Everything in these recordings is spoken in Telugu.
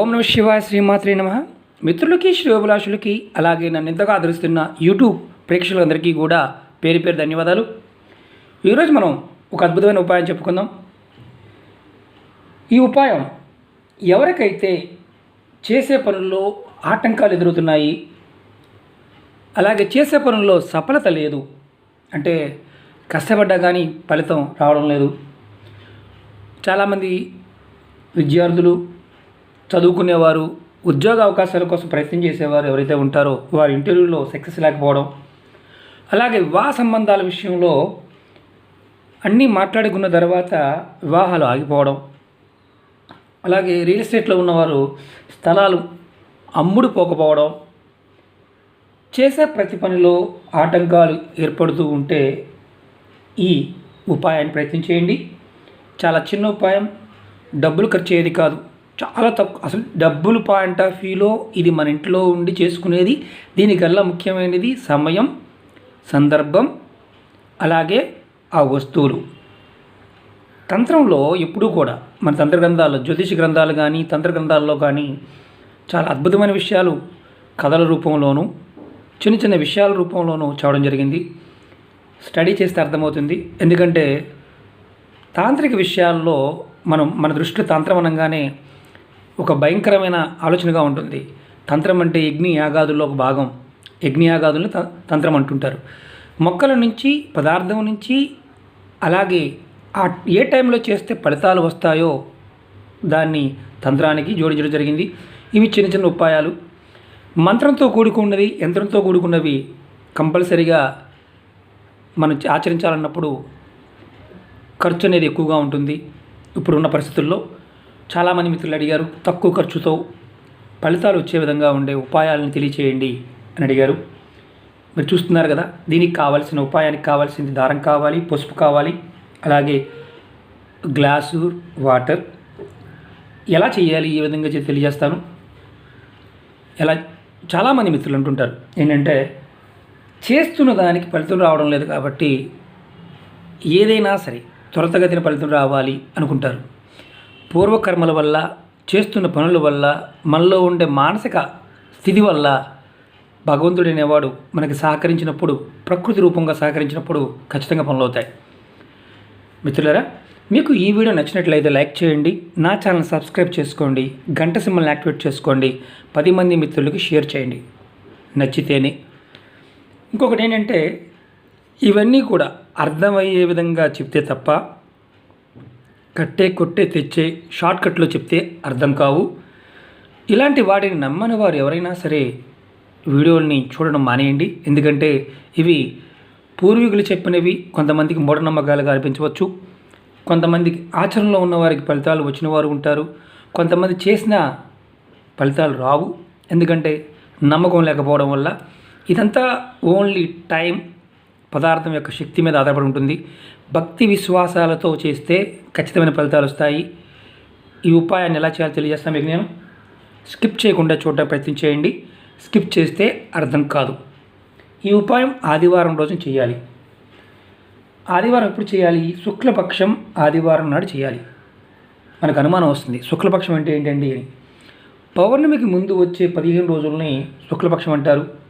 ఓం నమ శివాయ శ్రీమాత్రే నమ. మిత్రులకి శ్రేయోభిలాషులకి అలాగే నన్ను ఎంతగా ఆదరిస్తున్న యూట్యూబ్ ప్రేక్షకులందరికీ కూడా పేరు పేరు ధన్యవాదాలు. ఈరోజు మనం ఒక అద్భుతమైన ఉపాయం చెప్పుకుందాం. ఈ ఉపాయం ఎవరికైతే చేసే పనుల్లో ఆటంకాలు ఎదురవుతున్నాయి అలాగే చేసే పనుల్లో సఫలత లేదు అంటే కష్టపడ్డా కానీ ఫలితం రావడం లేదు. చాలామంది విద్యార్థులు చదువుకునేవారు ఉద్యోగ అవకాశాల కోసం ప్రయత్నం చేసేవారు ఎవరైతే ఉంటారో వారి ఇంటర్వ్యూలో సక్సెస్ లేకపోవడం అలాగే వివాహ సంబంధాల విషయంలో అన్నీ మాట్లాడుకున్న తర్వాత వివాహాలు ఆగిపోవడం అలాగే రియల్ ఎస్టేట్లో ఉన్నవారు స్థలాలు అమ్ముడు పోకపోవడం చేసే ప్రతి పనిలో ఆటంకాలు ఏర్పడుతూ ఉంటే ఈ ఉపాయాన్ని ప్రయత్నం చేయండి. చాలా చిన్న ఉపాయం డబ్బులు ఖర్చు అయ్యేది కాదు. చాలా తక్కువ. అసలు డబ్బులు పాయింట్ ఆఫ్ వ్యూలో ఇది మన ఇంట్లో ఉండి చేసుకునేది దీనికల్లా ముఖ్యమైనది సమయం సందర్భం అలాగే ఆ వస్తువులు. తంత్రంలో ఎప్పుడూ కూడా మన తంత్ర గ్రంథాలు జ్యోతిష గ్రంథాలు కానీ తంత్ర గ్రంథాల్లో కానీ చాలా అద్భుతమైన విషయాలు కథల రూపంలోనూ చిన్న చిన్న విషయాల రూపంలోనూ చూడడం జరిగింది. స్టడీ చేస్తే అర్థమవుతుంది. ఎందుకంటే తాంత్రిక విషయాల్లో మనం మన దృష్టి తంత్రం అనగానే ఒక భయంకరమైన ఆలోచనగా ఉంటుంది. తంత్రం అంటే యజ్ఞ యాగాదుల్లో ఒక భాగం. యజ్ఞ యాగాదులను త- తంత్రం అంటుంటారు. మొక్కల నుంచి పదార్థం నుంచి అలాగే ఆ ఏ టైంలో చేస్తే ఫలితాలు వస్తాయో దాన్ని తంత్రానికి జోడించడం జరిగింది. ఇవి చిన్న చిన్న ఉపాయాలు. మంత్రంతో కూడుకున్నవి యంత్రంతో కూడుకున్నవి కంపల్సరిగా మనం ఆచరించాలన్నప్పుడు ఖర్చు అనేది ఎక్కువగా ఉంటుంది. ఇప్పుడున్న పరిస్థితుల్లో చాలామంది మిత్రులు అడిగారు తక్కువ ఖర్చుతో ఫలితాలు వచ్చే విధంగా ఉండే ఉపాయాలను తెలియచేయండి అని అడిగారు. మీరు చూస్తున్నారు కదా దీనికి కావాల్సిన ఉపాయానికి కావాల్సింది దారం కావాలి పసుపు కావాలి అలాగే గ్లాసు వాటర్. ఎలా చేయాలి ఏ విధంగా తెలియజేస్తాను. ఎలా చాలామంది మిత్రులు అంటుంటారు ఏంటంటే చేస్తున్న దానికి ఫలితం రావడం లేదు కాబట్టి ఏదైనా సరే త్వరతగతిన ఫలితం రావాలి అనుకుంటారు. పూర్వకర్మల వల్ల చేస్తున్న పనుల వల్ల మనలో ఉండే మానసిక స్థితి వల్ల భగవంతుడు అనేవాడు మనకి సహకరించినప్పుడు ప్రకృతి రూపంగా సహకరించినప్పుడు ఖచ్చితంగా పనులు అవుతాయి. మిత్రులారా మీకు ఈ వీడియో నచ్చినట్లయితే లైక్ చేయండి నా ఛానల్ సబ్స్క్రైబ్ చేసుకోండి గంట సింబల్ని యాక్టివేట్ చేసుకోండి పది మంది మిత్రులకి షేర్ చేయండి. నచ్చితేనే. ఇంకొకటి ఏంటంటే ఇవన్నీ కూడా అర్థమయ్యే విధంగా చెప్తే తప్ప కట్టే కొట్టే తెచ్చే షార్ట్కట్లో చెప్తే అర్థం కావు. ఇలాంటి వాటిని నమ్మని వారు ఎవరైనా సరే వీడియోల్ని చూడడం మానేయండి. ఎందుకంటే ఇవి పూర్వీకులు చెప్పినవి కొంతమందికి మూఢనమ్మకాలుగా అనిపించవచ్చు. కొంతమందికి ఆచరణలో ఉన్న వారికి ఫలితాలు వచ్చిన వారు ఉంటారు. కొంతమంది చేసిన ఫలితాలు రావు. ఎందుకంటే నమ్మకం లేకపోవడం వల్ల ఇదంతా ఓన్లీ టైం పదార్థం యొక్క శక్తి మీద ఆధారపడి ఉంటుంది. భక్తి విశ్వాసాలతో చేస్తే ఖచ్చితమైన ఫలితాలు వస్తాయి. ఈ ఉపాయాన్ని ఎలా చేయాలో తెలియజేస్తాను మీకు నేను. స్కిప్ చేయకుండా చూడడానికి ప్రయత్నం చేయండి. స్కిప్ చేస్తే అర్థం కాదు. ఈ ఉపాయం ఆదివారం రోజున చేయాలి. ఆదివారం ఎప్పుడు చేయాలి? శుక్లపక్షం ఆదివారం నాడు చేయాలి. మనకు అనుమానం వస్తుంది. శుక్లపక్షం అంటే ఏంటండి అని. పౌర్ణమికి ముందు వచ్చే పదిహేను రోజుల్ని శుక్లపక్షం అంటారు.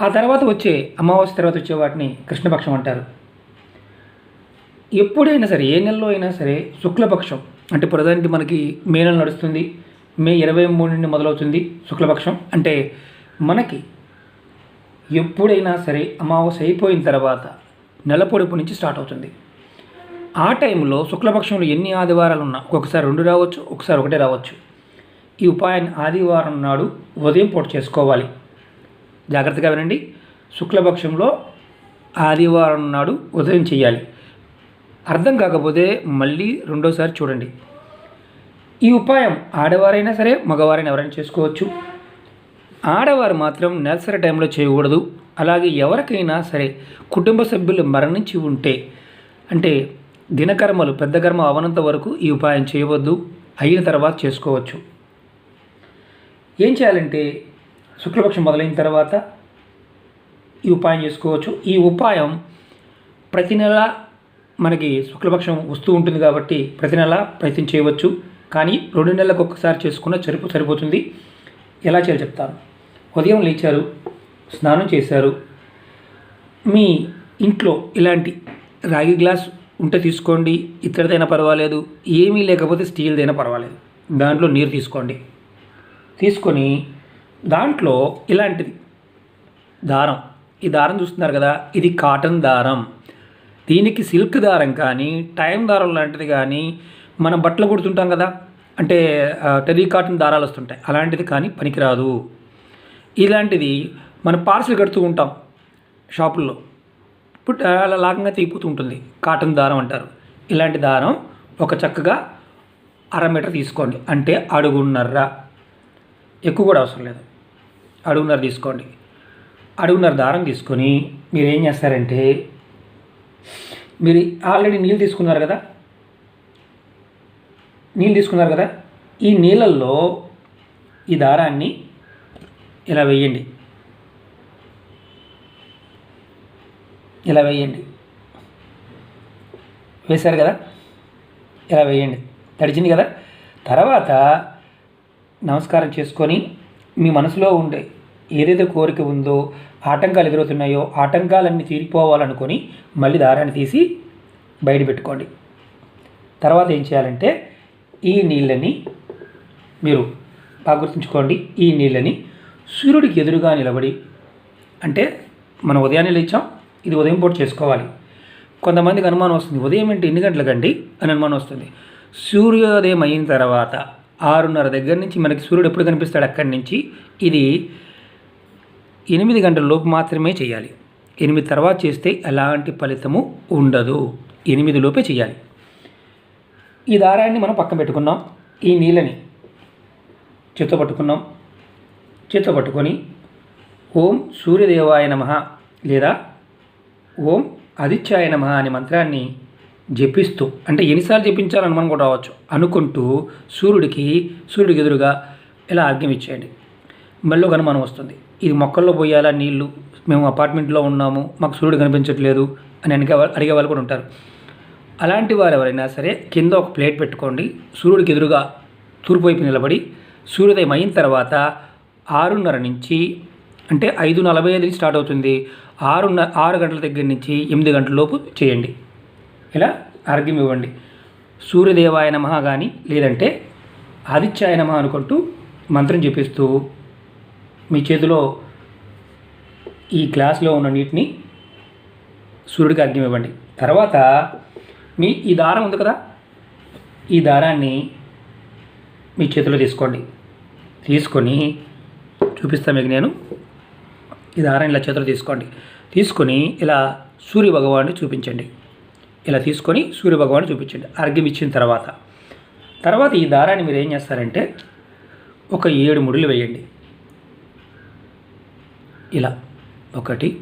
ఆ తర్వాత వచ్చే అమావాస్య తర్వాత వచ్చే వాటిని కృష్ణపక్షం అంటారు. ఎప్పుడైనా సరే ఏ నెలలో అయినా సరే శుక్లపక్షం అంటే ప్రధానికి మనకి మే నెల నడుస్తుంది మే ఇరవై మూడు నుండి మొదలవుతుంది శుక్లపక్షం. అంటే మనకి ఎప్పుడైనా సరే అమావాస్య అయిపోయిన తర్వాత నెల పొడుపు నుంచి స్టార్ట్ అవుతుంది. ఆ టైంలో శుక్లపక్షంలో ఎన్ని ఆదివారాలు ఉన్నా ఒక్కొక్కసారి రెండు రావచ్చు ఒకసారి ఒకటే రావచ్చు. ఈ ఉపాయాన్ని ఆదివారం నాడు ఉదయం పూట చేసుకోవాలి. జాగ్రత్తగా వినండి. శుక్లపక్షంలో ఆదివారం నాడు ఉదయం చేయాలి అర్థం కాకపోతే మళ్ళీ రెండోసారి చూడండి. ఈ ఉపాయం ఆడవారైనా సరే మగవారైనా ఎవరైనా చేసుకోవచ్చు. ఆడవారు మాత్రం నెలసరి టైంలో చేయకూడదు. అలాగే ఎవరికైనా సరే కుటుంబ సభ్యులు మరణించి ఉంటే అంటే దినకర్మలు పెద్ద కర్మ అవనంత వరకు ఈ ఉపాయం చేయవద్దు. అయిన తర్వాత చేసుకోవచ్చు. ఏం చేయాలంటే శుక్లపక్షం మొదలైన తర్వాత ఈ ఉపాయం చేసుకోవచ్చు. ఈ ఉపాయం ప్రతి నెల మనకి శుక్లపక్షం వస్తూ ఉంటుంది కాబట్టి ప్రతి నెల ప్రయత్నం చేయవచ్చు. కానీ రెండు నెలలకు ఒక్కసారి చేసుకున్న సరిపో సరిపోతుంది. ఎలా చేయాలి చెప్తాను. ఉదయం లేచారు స్నానం చేశారు. మీ ఇంట్లో ఇలాంటి రాగి గ్లాస్ ఉంటే తీసుకోండి. ఇత్తడిదైనా పర్వాలేదు. ఏమీ లేకపోతే స్టీల్దైనా పర్వాలేదు. దాంట్లో నీరు తీసుకోండి. తీసుకొని దాంట్లో ఇలాంటిది దారం ఈ దారం చూస్తున్నారు కదా ఇది కాటన్ దారం. దీనికి సిల్క్ దారం కానీ టైం దారం లాంటిది కానీ మనం బట్టలు కుడుతుంటాం కదా అంటే టెరీ టెర్రీ కాటన్ దారాలు వస్తుంటాయి. అలాంటిది కానీ పనికిరాదు. ఇలాంటిది మనం పార్సిల్ కడుతూ ఉంటాం షాపుల్లో. ఇప్పుడు అలా లాగంగా తెగిపోతూ ఉంటుంది. కాటన్ దారం అంటారు. ఇలాంటి దారం ఒక చక్కగా అర మీటర్ తీసుకోండి. అంటే అడుగున్నర్ర ఎక్కువ కూడా అవసరం లేదు. అడుగున్నర తీసుకోండి. అడుగున్నర దారం తీసుకొని మీరు ఏం చేస్తారంటే మీరు ఆల్రెడీ నీళ్ళు తీసుకున్నారు కదా? నీళ్ళు తీసుకున్నారు కదా? ఈ నీళ్ళల్లో ఈ దారాన్ని ఇలా వేయండి. ఇలా వేయండి. వేశారు కదా? ఇలా వేయండి. తడిచింది కదా? తర్వాత నమస్కారం చేసుకొని మీ మనసులో ఉండే ఏదైతే కోరిక ఉందో ఆటంకాలు ఎదురవుతున్నాయో ఆటంకాలన్నీ తీరిపోవాలనుకొని మళ్ళీ దారాన్ని తీసి బయట పెట్టుకోండి. తర్వాత ఏం చేయాలంటే ఈ నీళ్ళని మీరు బాగా గుర్తుంచుకోండి. ఈ నీళ్ళని సూర్యుడికి ఎదురుగా నిలబడి అంటే మనం ఉదయాన్నే లేచాం ఇది ఉదయం పూట చేసుకోవాలి. కొంతమందికి అనుమానం వస్తుంది ఉదయం ఏంటి ఎన్ని గంటలకండి? అని అనుమానం వస్తుంది. సూర్యోదయం అయిన తర్వాత ఆరున్నర దగ్గర నుంచి మనకి సూర్యుడు ఎప్పుడు కనిపిస్తాడు? అక్కడి నుంచి. ఇది ఎనిమిది గంటల లోపు మాత్రమే చేయాలి. ఎనిమిది తర్వాత చేస్తే ఎలాంటి ఫలితము ఉండదు. ఎనిమిది లోపే చేయాలి. ఈ దారాన్ని మనం పక్కన పెట్టుకున్నాం. ఈ నీళ్ళని చేత్తో పట్టుకున్నాం. చేత్తో పట్టుకొని ఓం సూర్యదేవాయ నమ లేదా ఓం ఆదిత్యాయ నమ అనే మంత్రాన్ని జపిస్తూ అంటే ఎన్నిసార్లు జపించాలని మనం కూడా రావచ్చు. అనుకుంటూ సూర్యుడికి సూర్యుడికి ఎదురుగా ఇలా అర్ఘ్యం ఇచ్చేయండి. మళ్ళీ గనుమానం అనుమానం వస్తుంది. ఇది మొక్కల్లో పోయాలా నీళ్ళు? మేము అపార్ట్మెంట్లో ఉన్నాము మాకు సూర్యుడు కనిపించట్లేదు అని అడిగే వాళ్ళు అడిగే వాళ్ళు కూడా ఉంటారు. అలాంటి వారు ఎవరైనా సరే కింద ఒక ప్లేట్ పెట్టుకోండి సూర్యుడికి ఎదురుగా తూర్పు వైపు నిలబడి సూర్యోదయం అయిన తర్వాత ఆరున్నర నుంచి అంటే ఐదు నలభై ఐదు నుంచి స్టార్ట్ అవుతుంది. ఆరున్న ఆరు గంటల దగ్గర నుంచి ఎనిమిది గంటల లోపు చేయండి. ఇలా ఆరోగ్యం ఇవ్వండి. సూర్యదేవాయ నమ కానీ లేదంటే ఆదిత్యాయ నమ అనుకుంటూ మంత్రం చెప్పిస్తూ మీ చేతిలో ఈ గ్లాస్లో ఉన్న నీటిని సూర్యుడికి అగ్ని ఇవ్వండి. తర్వాత మీ ఈ దారం ఉంది కదా ఈ దారాన్ని మీ చేతిలో తీసుకోండి. తీసుకొని చూపిస్తాను మీకు నేను. ఈ దారాన్ని ఇలా చేతిలో తీసుకోండి. తీసుకొని ఇలా సూర్య భగవాన్ని చూపించండి. ఇలా తీసుకొని సూర్య భగవాన్ని చూపించండి. అర్ఘ్యం ఇచ్చిన తర్వాత. తర్వాత ఈ దారాన్ని మీరు ఏం చేస్తారంటే ఒక ఏడు ముడులు వేయండి. ఇలా. ఒకటి.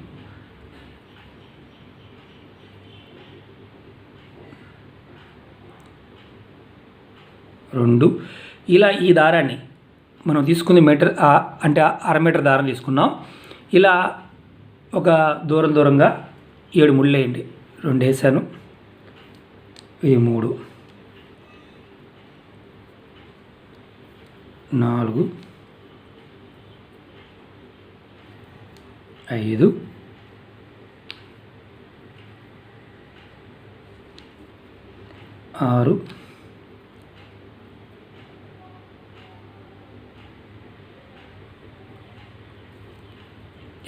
రెండు. ఇలా ఈ దారాన్ని మనం తీసుకుంది మీటర్ అంటే అర మీటర్ దారం తీసుకున్నాం. ఇలా ఒక దూరం దూరంగా ఏడు ముళ్ళు వేయండి. రెండు వేసాను. ఈ మూడు. నాలుగు. ఐదు. ఆరు.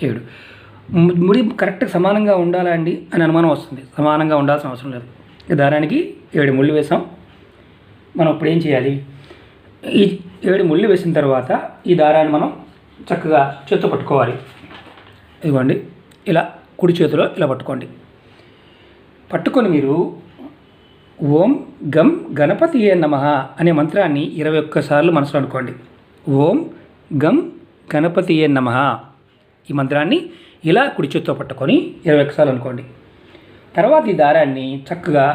ఏడు. ముడి కరెక్ట్ సమానంగా ఉండాలా అండి? అని అనుమానం వస్తుంది. సమానంగా ఉండాల్సిన అవసరం లేదు. ఈ దారానికి ఏడు ముళ్ళు వేసాం. మనం ఇప్పుడు ఏం చేయాలి? ఈ ఏడు ముళ్ళు వేసిన తర్వాత ఈ దారాన్ని మనం చక్కగా చేత్తో పట్టుకోవాలి. ఇదిగోండి ఇలా కుడి చేతిలో ఇలా పట్టుకోండి. పట్టుకొని మీరు ఓం గం గణపతి ఏ నమ అనే మంత్రాన్ని ఇరవై ఒక్కసార్లు మనసులో అనుకోండి. ఓం గం గణపతి ఏ నమ ఈ మంత్రాన్ని ఇలా కుడి చేతితో పట్టుకొని ఇరవై ఒక్కసార్లు అనుకోండి. తర్వాత ఈ దారాన్ని చక్కగా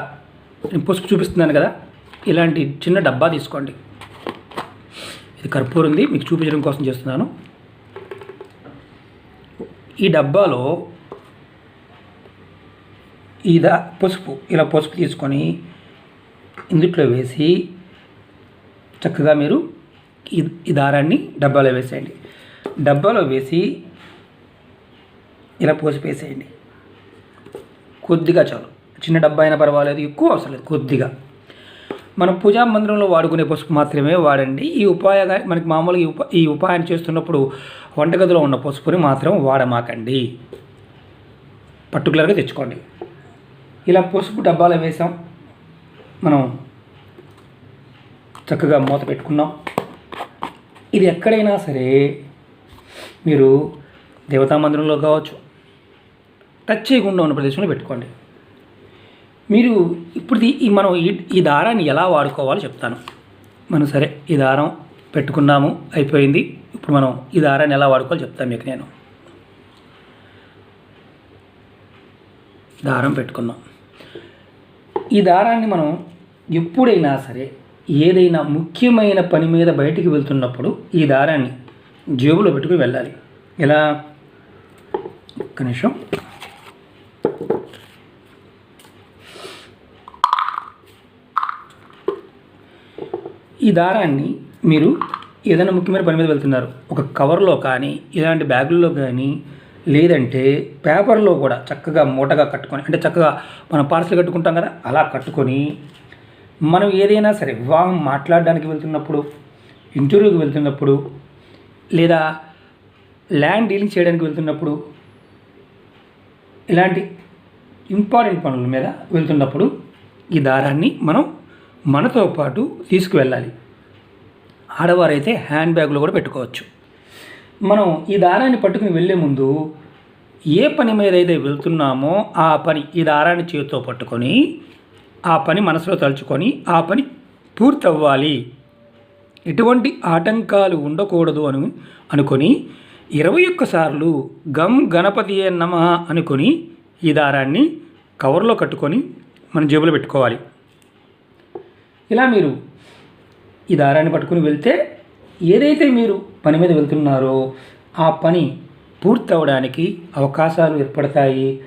పసుపు చూపిస్తున్నాను కదా ఇలాంటి చిన్న డబ్బా తీసుకోండి. ఇది కర్పూరం ఉంది మీకు చూపించడం కోసం చేస్తున్నాను. ఈ డబ్బాలో ఈ పసుపు ఇలా పసుపు తీసుకొని ఇందుట్లో వేసి చక్కగా మీరు ఈ ఈ దారాన్ని డబ్బాలో వేసేయండి. డబ్బాలో వేసి ఇలా పోసిపేసేయండి కొద్దిగా చాలు. చిన్న డబ్బా అయినా పర్వాలేదు ఎక్కువ అవసరం లేదు కొద్దిగా. మనం పూజా మందిరంలో వాడుకునే పసుపు మాత్రమే వాడండి. ఈ ఉపాయగా మనకి మామూలుగా ఈ ఉప ఈ ఉపాయం చేస్తున్నప్పుడు వంటగదిలో ఉన్న పసుపుని మాత్రం వాడమాకండి. పర్టికులర్గా తెచ్చుకోండి. ఇలా పసుపు డబ్బాలో వేసాం. మనం చక్కగా మూత పెట్టుకున్నాం. ఇది ఎక్కడైనా సరే మీరు దేవతా మందిరంలో కావచ్చు టచ్ చేయకుండా ఉన్న ప్రదేశంలో పెట్టుకోండి. మీరు ఇప్పుడు ఈ- మనం ఈ ఈ దారాన్ని ఎలా వాడుకోవాలో చెప్తాను. మనం సరే ఈ దారం పెట్టుకున్నాము అయిపోయింది. ఇప్పుడు మనం ఈ దారాన్ని ఎలా వాడుకోవాలో చెప్తాను మీకు నేను. దారం పెట్టుకున్నాం. ఈ దారాన్ని మనం ఎప్పుడైనా సరే ఏదైనా ముఖ్యమైన పని మీద బయటికి వెళ్తున్నప్పుడు ఈ దారాన్ని జేబులో పెట్టుకుని వెళ్ళాలి. ఎలా? ఒక్క నిమిషం. ఈ దారాన్ని మీరు ఏదైనా ముఖ్యమైన పని మీద వెళ్తున్నారు. ఒక కవర్లో కానీ ఇలాంటి బ్యాగుల్లో కానీ లేదంటే పేపర్లో కూడా చక్కగా మూటగా కట్టుకొని అంటే చక్కగా మనం పార్సల్ కట్టుకుంటాం కదా అలా కట్టుకొని మనం ఏదైనా సరే వివాహం మాట్లాడడానికి వెళ్తున్నప్పుడు ఇంటర్వ్యూకి వెళ్తున్నప్పుడు లేదా ల్యాండ్ డీలింగ్ చేయడానికి వెళ్తున్నప్పుడు ఇలాంటి ఇంపార్టెంట్ పనుల మీద వెళ్తున్నప్పుడు ఈ దారాన్ని మనం మనతో పాటు తీసుకువెళ్ళాలి. ఆడవారైతే హ్యాండ్ బ్యాగ్లో కూడా పెట్టుకోవచ్చు. మనం ఈ దారాన్ని పట్టుకుని వెళ్ళే ముందు ఏ పని మీద అయితే వెళ్తున్నామో ఆ పని ఈ దారాన్ని చేతితో పట్టుకొని ఆ పని మనసులో తలుచుకొని ఆ పని పూర్తవ్వాలి. ఎటువంటి ఆటంకాలు ఉండకూడదు అని అనుకొని ఇరవై ఒక్కసార్లు గమ్ గణపతి నమ అనుకొని ఈ దారాన్ని కవర్లో కట్టుకొని మన జేబులో పెట్టుకోవాలి. ఇలా మీరు ఈ దారాన్ని పట్టుకుని వెళ్తే ఏదైతే మీరు పని మీద వెళ్తున్నారో ఆ పని పూర్తి అవడానికి అవకాశాలు ఏర్పడతాయి.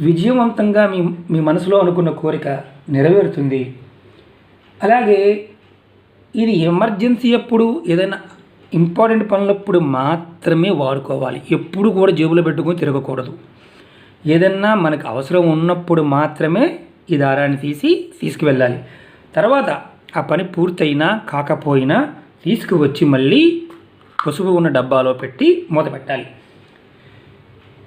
విజయవంతంగా మీ మీ మనసులో అనుకున్న కోరిక నెరవేరుతుంది. అలాగే ఇది ఎమర్జెన్సీ అప్పుడు ఏదైనా ఇంపార్టెంట్ పనులప్పుడు మాత్రమే వాడుకోవాలి. ఎప్పుడు కూడా జేబులో పెట్టుకొని తిరగకూడదు. ఏదన్నా మనకు అవసరం ఉన్నప్పుడు మాత్రమే ఈ దారాన్ని తీసి తీసుకువెళ్ళాలి. తర్వాత ఆ పని పూర్తయినా కాకపోయినా తీసుకువచ్చి మళ్ళీ పసుపు ఉన్న డబ్బాలో పెట్టి మూత పెట్టాలి.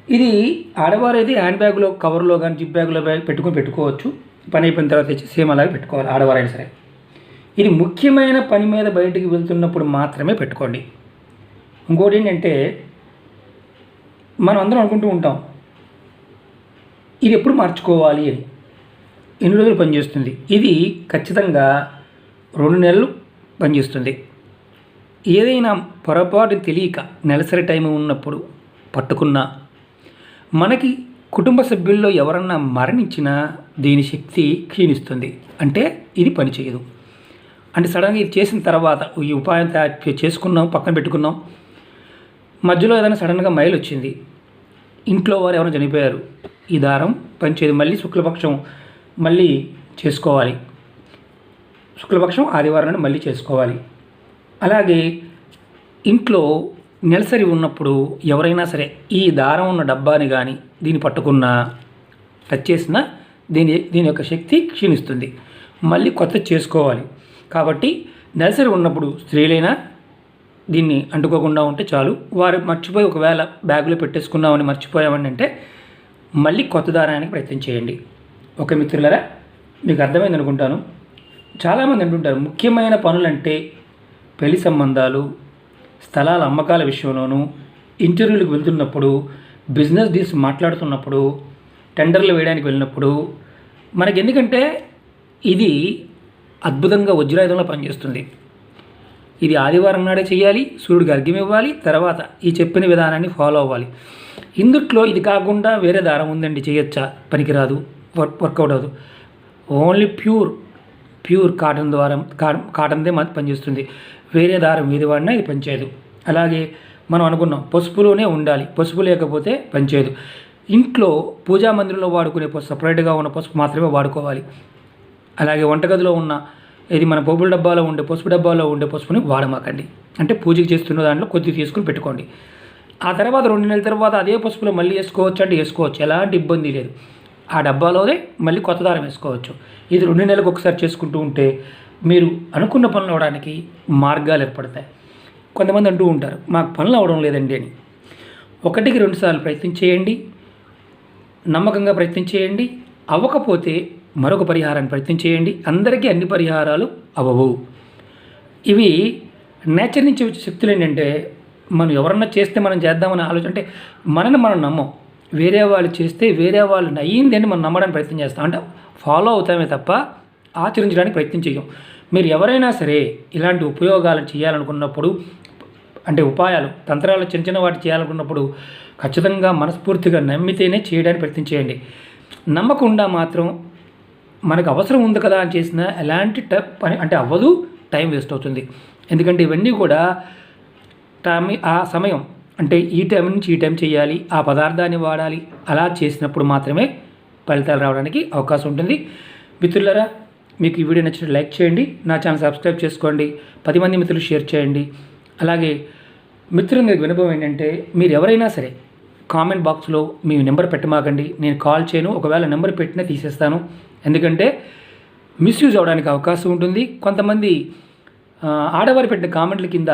ఇది ఆడవారైతే హ్యాండ్ బ్యాగ్లో కవర్లో కానీ జిప్ బ్యాగ్లో బ్యాగ్ పెట్టుకోవచ్చు. పని అయిపోయిన తర్వాత తెచ్చి సేమ్ అలాగే పెట్టుకోవాలి ఆడవారైనా సరే. ఇది ముఖ్యమైన పని మీద బయటికి వెళ్తున్నప్పుడు మాత్రమే పెట్టుకోండి. ఇంకోటి ఏంటంటే మనం అందరం అనుకుంటూ ఉంటాం ఇది ఎప్పుడు మార్చుకోవాలి అని. ఎన్ని రోజులు పనిచేస్తుంది? ఇది ఖచ్చితంగా రెండు నెలలు పనిచేస్తుంది. ఏదైనా పొరపాటు తెలియక నెలసరి టైం ఉన్నప్పుడు పట్టుకున్నా మనకి కుటుంబ సభ్యుల్లో ఎవరన్నా మరణించినా దీని శక్తి క్షీణిస్తుంది. అంటే ఇది పనిచేయదు. అంటే సడన్గా ఇది చేసిన తర్వాత ఈ ఉపాయం చేసుకున్నాం పక్కన పెట్టుకున్నాం. మధ్యలో ఏదైనా సడన్గా మైల్ వచ్చింది. ఇంట్లో వారు ఎవరైనా చనిపోయారు. ఈ దారం పనిచేయదు. మళ్ళీ శుక్లపక్షం మళ్ళీ చేసుకోవాలి. శుక్లపక్షం ఆదివారం నాడు మళ్ళీ చేసుకోవాలి. అలాగే ఇంట్లో నెలసరి ఉన్నప్పుడు ఎవరైనా సరే ఈ దారం ఉన్న డబ్బాని కానీ దీన్ని పట్టుకున్న టచ్ చేసినా దీని దీని యొక్క శక్తి క్షీణిస్తుంది. మళ్ళీ కొత్త చేసుకోవాలి. కాబట్టి నెలసరి ఉన్నప్పుడు స్త్రీలైనా దీన్ని అంటుకోకుండా ఉంటే చాలు. వారు మర్చిపోయి ఒకవేళ బ్యాగులో పెట్టేసుకున్నామని మర్చిపోయామని అంటే మళ్ళీ కొత్త దారానికి ప్రయత్నం చేయండి. ఓకే మిత్రులారా మీకు అర్థమైంది అనుకుంటాను. చాలామంది అంటుంటారు ముఖ్యమైన పనులంటే పెళ్ళి సంబంధాలు స్థలాల అమ్మకాల విషయంలోనూ ఇంటర్వ్యూలకు వెళ్తున్నప్పుడు బిజినెస్ డీల్స్ మాట్లాడుతున్నప్పుడు టెండర్లు వేయడానికి వెళ్ళినప్పుడు మనకి ఎందుకంటే ఇది అద్భుతంగా వజ్రాయుధంలో పనిచేస్తుంది. ఇది ఆదివారం నాడే చేయాలి సూర్యుడికి అర్ఘ్యం ఇవ్వాలి తర్వాత ఈ చెప్పిన విధానాన్ని ఫాలో అవ్వాలి. ఇందుట్లో ఇది కాకుండా వేరే దారం ఉందండి చేయొచ్చా? పనికిరాదు. వర్క్ వర్కౌట్ అవ్వదు. ఓన్లీ ప్యూర్ ప్యూర్ కాటన్ ద్వారా కాటన్ కాటన్దే మనకు పనిచేస్తుంది. వేరే దారం ఏది వాడినా ఇది పనిచేయదు. అలాగే మనం అనుకున్నాం పసుపులోనే ఉండాలి. పసుపు లేకపోతే పనిచేయదు. ఇంట్లో పూజా మందిరంలో వాడుకునే పసుపు సపరేట్గా ఉన్న పసుపు మాత్రమే వాడుకోవాలి. అలాగే వంటగదిలో ఉన్న ఇది మన పప్పుల డబ్బాలో ఉండే పసుపు డబ్బాలో ఉండే పసుపుని వాడమాకండి. అంటే పూజకి చేస్తున్న దాంట్లో కొద్దిగా తీసుకుని పెట్టుకోండి. ఆ తర్వాత రెండు నెలల తర్వాత అదే పసుపులో మళ్ళీ వేసుకోవచ్చు అంటే వేసుకోవచ్చు. ఎలాంటి ఇబ్బంది లేదు. ఆ డబ్బాలోనే మళ్ళీ కొత్త దారం వేసుకోవచ్చు. ఇది రెండు నెలలకు ఒకసారి చేసుకుంటూ ఉంటే మీరు అనుకున్న పనులు అవడానికి మార్గాలు ఏర్పడతాయి. కొంతమంది అంటూ ఉంటారు మాకు పనులు అవడం లేదండి అని. ఒకటికి రెండు సార్లు ప్రయత్నం చేయండి నమ్మకంగా ప్రయత్నం చేయండి అవ్వకపోతే మరొక పరిహారాన్ని ప్రయత్నం చేయండి. అందరికీ అన్ని పరిహారాలు అవ్వవు ఇవి నేచర్ నుంచి వచ్చే శక్తులు ఏంటంటే మనం ఎవరన్నా చేస్తే మనం చేద్దామని ఆలోచన అంటే మనని మనం నమ్మం. వేరే వాళ్ళు చేస్తే వేరే వాళ్ళు అయ్యిందని మనం నమ్మడానికి ప్రయత్నం చేస్తాం. అంటే ఫాలో అవుతామే తప్ప ఆచరించడానికి ప్రయత్నం చేయం మీరు ఎవరైనా సరే ఇలాంటి ఉపయోగాలు చేయాలనుకున్నప్పుడు అంటే ఉపాయాలు తంత్రాలు చిన్న చిన్న వాటి చేయాలనుకున్నప్పుడు ఖచ్చితంగా మనస్ఫూర్తిగా నమ్మితేనే చేయడానికి ప్రయత్నం చేయండి. నమ్మకుండా మాత్రం మనకు అవసరం ఉంది కదా అని చేసిన ఎలాంటి ట పని అంటే అవ్వదు టైం వేస్ట్ అవుతుంది. ఎందుకంటే ఇవన్నీ కూడా టైం ఆ సమయం అంటే ఈ టైం నుంచి ఈ టైం చేయాలి ఆ పదార్థాన్ని వాడాలి అలా చేసినప్పుడు మాత్రమే ఫలితాలు రావడానికి అవకాశం ఉంటుంది. మిత్రులరా మీకు ఈ వీడియో నచ్చినట్టు లైక్ చేయండి నా ఛానల్ సబ్స్క్రైబ్ చేసుకోండి పది మంది మిత్రులు షేర్ చేయండి. అలాగే మిత్రుల మీద వినపం ఏంటంటే మీరు ఎవరైనా సరే కామెంట్ బాక్స్లో మీ నెంబర్ పెట్టమాకండి నేను కాల్ చేయను ఒకవేళ నెంబర్ పెట్టినా తీసేస్తాను. ఎందుకంటే మిస్యూజ్ అవడానికి అవకాశం ఉంటుంది. కొంతమంది ఆడవారు పెట్టిన కామెంట్ల కింద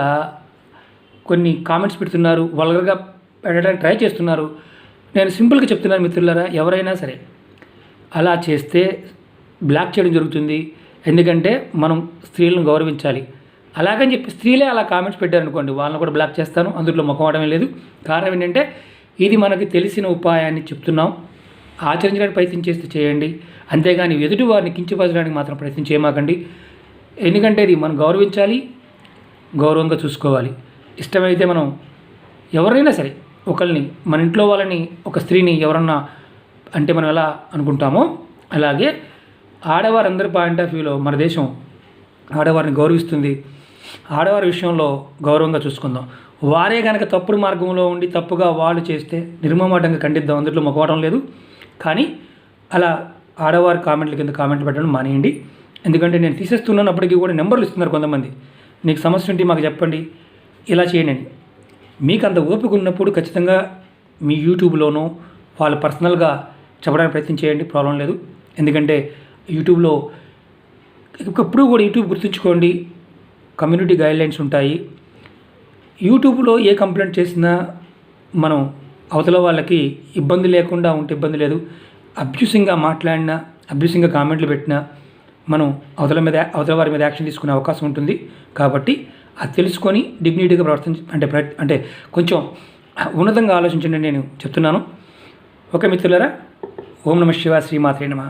కొన్ని కామెంట్స్ పెడుతున్నారు వల్గర్గా పెట్టడానికి ట్రై చేస్తున్నారు. నేను సింపుల్గా చెప్తున్నాను మిత్రులారా ఎవరైనా సరే అలా చేస్తే బ్లాక్ చేయడం జరుగుతుంది. ఎందుకంటే మనం స్త్రీలను గౌరవించాలి. అలాగని చెప్పి స్త్రీలే అలా కామెంట్స్ పెట్టారనుకోండి వాళ్ళని కూడా బ్లాక్ చేస్తాను అందులో ముఖమవడమే లేదు. కారణం ఏంటంటే ఇది మనకి తెలిసిన ఉపాయాన్ని చెప్తున్నాం. ఆచరించడానికి ప్రయత్నం చేస్తే చేయండి. అంతేగాని ఎదుటి వారిని కించపరచడానికి మాత్రం ప్రయత్నం చేయమాకండి. ఎందుకంటే ఇది మనం గౌరవించాలి గౌరవంగా చూసుకోవాలి. ఇష్టమైతే మనం ఎవరైనా సరే ఒకరిని మన ఇంట్లో వాళ్ళని ఒక స్త్రీని ఎవరన్నా అంటే మనం ఎలా అనుకుంటామో అలాగే ఆడవారందరి పాయింట్ ఆఫ్ వ్యూలో మన దేశం ఆడవారిని గౌరవిస్తుంది. ఆడవారి విషయంలో గౌరవంగా చూసుకుందాం. వారే కనుక తప్పుడు మార్గంలో ఉండి తప్పుగా వాళ్ళు చేస్తే నిర్మమాటంగా ఖండిద్దాం. అందులో మొక్కవడం లేదు. కానీ అలా ఆడవారి కామెంట్ల కింద కామెంట్లు పెట్టడం మానేయండి. ఎందుకంటే నేను తీసేస్తున్నప్పటికీ కూడా నెంబర్లు ఇస్తున్నారు కొంతమంది. నీకు సమస్య ఉంటే మాకు చెప్పండి. ఇలా చేయండి. మీకు అంత ఓపిక ఉన్నప్పుడు ఖచ్చితంగా మీ యూట్యూబ్లోనూ వాళ్ళు పర్సనల్గా చెప్పడానికి ప్రయత్నం చేయండి ప్రాబ్లం లేదు. ఎందుకంటే యూట్యూబ్లో ఎప్పుడు కూడా యూట్యూబ్ గుర్తుంచుకోండి కమ్యూనిటీ గైడ్లైన్స్ ఉంటాయి. యూట్యూబ్లో ఏ కంప్లైంట్ చేసినా మనం అవతల వాళ్ళకి ఇబ్బంది లేకుండా ఉంటే ఇబ్బంది లేదు. అబ్యూసింగ్గా మాట్లాడినా అబ్యూసింగ్గా కామెంట్లు పెట్టినా మనం అవతల మీద అవతల వారి మీద యాక్షన్ తీసుకునే అవకాశం ఉంటుంది. కాబట్టి అది తెలుసుకొని డిగ్నిటీగా ప్రవర్తించ అంటే అంటే కొంచెం ఉన్నతంగా ఆలోచించండి నేను చెప్తున్నాను. ఓకే మిత్రులరా? ఓం నమ శివ శ్రీమాత్రే నమ.